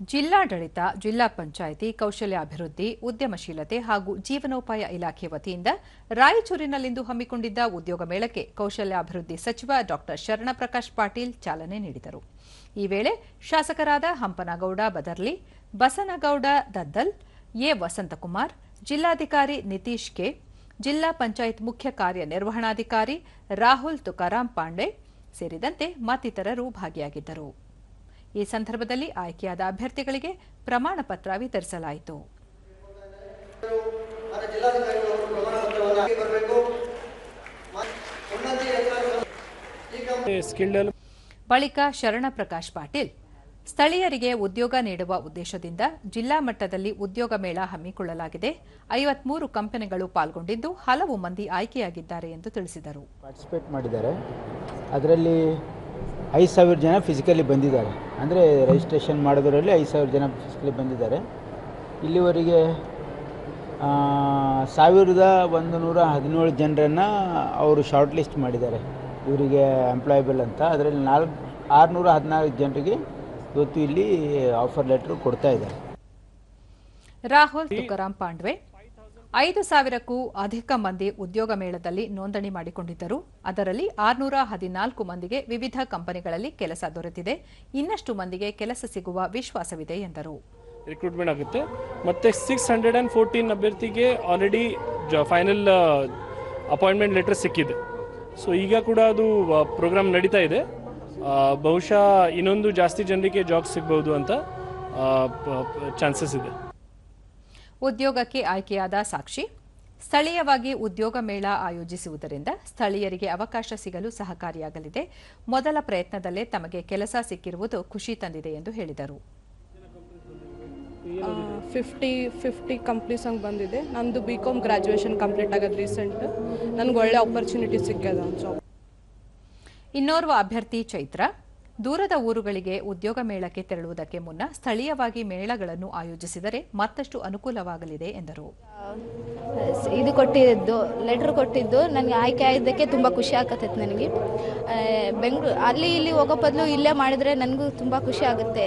ಜಿಲ್ಲಾಡಳಿತ, ಜಿಲ್ಲಾ ಪಂಚಾಯಿತಿ, ಕೌಶಲ್ಯಾಭಿವೃದ್ಧಿ, ಉದ್ಯಮಶೀಲತೆ ಹಾಗೂ ಜೀವನೋಪಾಯ ಇಲಾಖೆ ವತಿಯಿಂದ ರಾಯಚೂರಿನಲ್ಲಿಂದು ಹಮ್ಮಿಕೊಂಡಿದ್ದ ಉದ್ಯೋಗ ಮೇಳಕ್ಕೆ ಕೌಶಲ್ಯಾಭಿವೃದ್ಧಿ ಸಚಿವ ಡಾ. ಶರಣಪ್ರಕಾಶ್ ಪಾಟೀಲ್ ಚಾಲನೆ ನೀಡಿದರು. ಈ ವೇಳೆ ಶಾಸಕರಾದ ಹಂಪನಗೌಡ ಬದರ್ಲಿ, ಬಸನಗೌಡ ದದ್ದಲ್, ಎ. ವಸಂತಕುಮಾರ್, ಜಿಲ್ಲಾಧಿಕಾರಿ ನಿತೀಶ್ ಕೆ, ಜಿಲ್ಲಾ ಪಂಚಾಯತ್ ಮುಖ್ಯ ಕಾರ್ಯನಿರ್ವಹಣಾಧಿಕಾರಿ ರಾಹುಲ್ ತುಕಾರಾಂ ಪಾಂಡೆ ಸೇರಿದಂತೆ ಮತ್ತಿತರರು ಭಾಗಿಯಾಗಿದ್ದರು. ಈ ಸಂದರ್ಭದಲ್ಲಿ ಆಯ್ಕೆಯಾದ ಅಭ್ಯರ್ಥಿಗಳಿಗೆ ಪ್ರಮಾಣ ಪತ್ರ ವಿತರಿಸಲಾಯಿತು. ಬಳಿಕ ಶರಣ ಪ್ರಕಾಶ್ ಪಾಟೀಲ್, ಸ್ಥಳೀಯರಿಗೆ ಉದ್ಯೋಗ ನೀಡುವ ಉದ್ದೇಶದಿಂದ ಜಿಲ್ಲಾ ಮಟ್ಟದಲ್ಲಿ ಉದ್ಯೋಗ ಮೇಳ ಹಮ್ಮಿಕೊಳ್ಳಲಾಗಿದೆ. ಐವತ್ಮೂರು ಕಂಪನಿಗಳು ಪಾಲ್ಗೊಂಡಿದ್ದು ಹಲವು ಮಂದಿ ಆಯ್ಕೆಯಾಗಿದ್ದಾರೆ ಎಂದು ತಿಳಿಸಿದರು. ಪಾರ್ಟಿಸಿಪೇಟ್ ಮಾಡಿದ್ದಾರೆ. ಅದರಲ್ಲಿ ಐದು ಸಾವಿರ ಜನ ಫಿಸಿಕಲಿ ಬಂದಿದ್ದಾರೆ. ಅಂದರೆ ರಿಜಿಸ್ಟ್ರೇಷನ್ ಮಾಡೋದರಲ್ಲಿ ಐದು ಸಾವಿರ ಜನ ಫಿಸಿಕಲಿ ಬಂದಿದ್ದಾರೆ. ಇಲ್ಲಿವರೆಗೆ ಸಾವಿರದ ಒಂದು ನೂರ ಹದಿನೇಳು ಜನರನ್ನು ಅವರು ಶಾರ್ಟ್ ಲಿಸ್ಟ್ ಮಾಡಿದ್ದಾರೆ. ಇವರಿಗೆ ಎಂಪ್ಲಾಯಬಲ್ ಅಂತ. ಅದರಲ್ಲಿ ನಾಲ್ಕು, ಆರುನೂರ ಹದಿನಾಲ್ಕು ಜನರಿಗೆ ಇವತ್ತು ಇಲ್ಲಿ ಆಫರ್ ಲೆಟ್ರ್ ಕೊಡ್ತಾ ಇದ್ದಾರೆ. ರಾಹುಲ್ ತುಕಾರಾಂ ಪಾಂಡ್ವೆ ಐದು ಸಾವಿರಕ್ಕೂ ಅಧಿಕ ಮಂದಿ ಉದ್ಯೋಗ ಮೇಳದಲ್ಲಿ ನೋಂದಣಿ ಮಾಡಿಕೊಂಡಿದ್ದರು. ಅದರಲ್ಲಿ ಆರುನೂರ ಹದಿನಾಲ್ಕು ಮಂದಿಗೆ ವಿವಿಧ ಕಂಪನಿಗಳಲ್ಲಿ ಕೆಲಸ ದೊರೆತಿದೆ. ಇನ್ನಷ್ಟು ಮಂದಿಗೆ ಕೆಲಸ ಸಿಗುವ ವಿಶ್ವಾಸವಿದೆ ಎಂದರು. ರಿಕ್ರೂಟ್ಮೆಂಟ್ ಆಗುತ್ತೆ. ಮತ್ತೆ ಸಿಕ್ಸ್ ಹಂಡ್ರೆಡ್ ಆ್ಯಂಡ್ ಫೋರ್ಟೀನ್ ಅಭ್ಯರ್ಥಿಗೆ ಆಲ್ರೆಡಿ ಫೈನಲ್ ಅಪಾಯಿಂಟ್ಮೆಂಟ್ ಲೆಟರ್ ಸಿಕ್ಕಿದೆ. ಸೊ ಈಗ ಕೂಡ ಅದು ಪ್ರೋಗ್ರಾಮ್ ನಡೀತಾ ಇದೆ. ಬಹುಶಃ ಇನ್ನೊಂದು ಜಾಸ್ತಿ ಜನರಿಗೆ ಜಾಬ್ ಸಿಗ್ಬೋದು ಅಂತ ಚಾನ್ಸಸ್ ಇದೆ. ಉದ್ಯೋಗಕ್ಕೆ ಆಯ್ಕೆಯಾದ ಸಾಕ್ಷಿ. ಸ್ಥಳೀಯವಾಗಿ ಉದ್ಯೋಗ ಮೇಳ ಆಯೋಜಿಸುವುದರಿಂದ ಸ್ಥಳೀಯರಿಗೆ ಅವಕಾಶ ಸಿಗಲು ಸಹಕಾರಿಯಾಗಲಿದೆ. ಮೊದಲ ಪ್ರಯತ್ನದಲ್ಲೇ ತಮಗೆ ಕೆಲಸ ಸಿಕ್ಕಿರುವುದು ಖುಷಿ ತಂದಿದೆ ಎಂದು ಹೇಳಿದರು. ಫಿಫ್ಟಿ ಫಿಫ್ಟಿ ಕಂಪ್ನೀಸ್ ಹಂಗೆ ಬಂದಿದೆ. ನಂದು ಬಿ ಕಾಮ್ ಗ್ರಾಜ್ಯುಯೇಷನ್ ಕಂಪ್ಲೀಟ್ ಆಗೋದು ರೀಸೆಂಟ್ ನನಗೆ ಒಳ್ಳೆ ಆಪರ್ಚುನಿಟಿ ಸಿಕ್ಕದ ಜಾಬ್ ಇನ್ನೋರ್ವ ಅಭ್ಯರ್ಥಿ ಚೈತ್ರ. ದೂರದ ಊರುಗಳಿಗೆ ಉದ್ಯೋಗ ಮೇಳಕ್ಕೆ ತೆರಳುವುದಕ್ಕೆ ಮುನ್ನ ಸ್ಥಳೀಯವಾಗಿ ಮೇಳಗಳನ್ನು ಆಯೋಜಿಸಿದರೆ ಮತ್ತಷ್ಟು ಅನುಕೂಲವಾಗಲಿದೆ ಎಂದರು. ಇದು ಕೊಟ್ಟಿದ್ದು ಲೆಟರ್ ಕೊಟ್ಟಿದ್ದು ನನಗೆ ಆಯ್ಕೆ ಆಗಿದ್ದಕ್ಕೆ ತುಂಬ ಖುಷಿ ಆಗತ್ತೈತೆ ನನಗೆ. ಬೆಂಗಳೂರು ಅಲ್ಲಿ ಇಲ್ಲಿ ಹೋಗೋ ಬದಲು ಇಲ್ಲೇ ಮಾಡಿದರೆ ನನಗೂ ತುಂಬ ಖುಷಿ ಆಗುತ್ತೆ.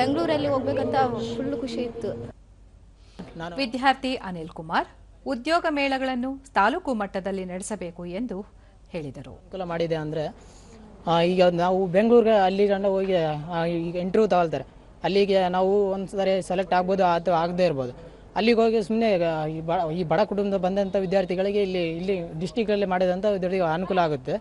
ಬೆಂಗಳೂರಲ್ಲಿ ಹೋಗ್ಬೇಕಂತ ಫುಲ್ ಖುಷಿ ಇತ್ತು. ವಿದ್ಯಾರ್ಥಿ ಅನಿಲ್ ಕುಮಾರ್ ಉದ್ಯೋಗ ಮೇಳಗಳನ್ನು ತಾಲೂಕು ಮಟ್ಟದಲ್ಲಿ ನಡೆಸಬೇಕು ಎಂದು ಹೇಳಿದರು. ಅನುಕೂಲ ಮಾಡಿದೆ ಅಂದರೆ ಈಗ ನಾವು ಬೆಂಗಳೂರಿಗೆ ಅಲ್ಲಿ ಗಂಡ ಹೋಗಿ ಈಗ ಇಂಟರ್ವ್ಯೂ ತಗೊಳ್ತಾರೆ. ಅಲ್ಲಿಗೆ ನಾವು ಒಂದು ಸರಿ ಸೆಲೆಕ್ಟ್ ಆಗ್ಬೋದು ಅಥವಾ ಆಗದೇ ಇರ್ಬೋದು. ಅಲ್ಲಿಗೆ ಹೋಗಿ ಸುಮ್ಮನೆ ಈ ಬಡ ಈ ಬಡ ಕುಟುಂಬದ ಬಂದಂಥ ವಿದ್ಯಾರ್ಥಿಗಳಿಗೆ ಇಲ್ಲಿ ಇಲ್ಲಿ ಡಿಸ್ಟಿಕಲ್ಲಿ ಮಾಡಿದಂಥ ವಿದ್ಯಾರ್ಥಿಗಳಿಗೆ ಅನುಕೂಲ ಆಗುತ್ತೆ.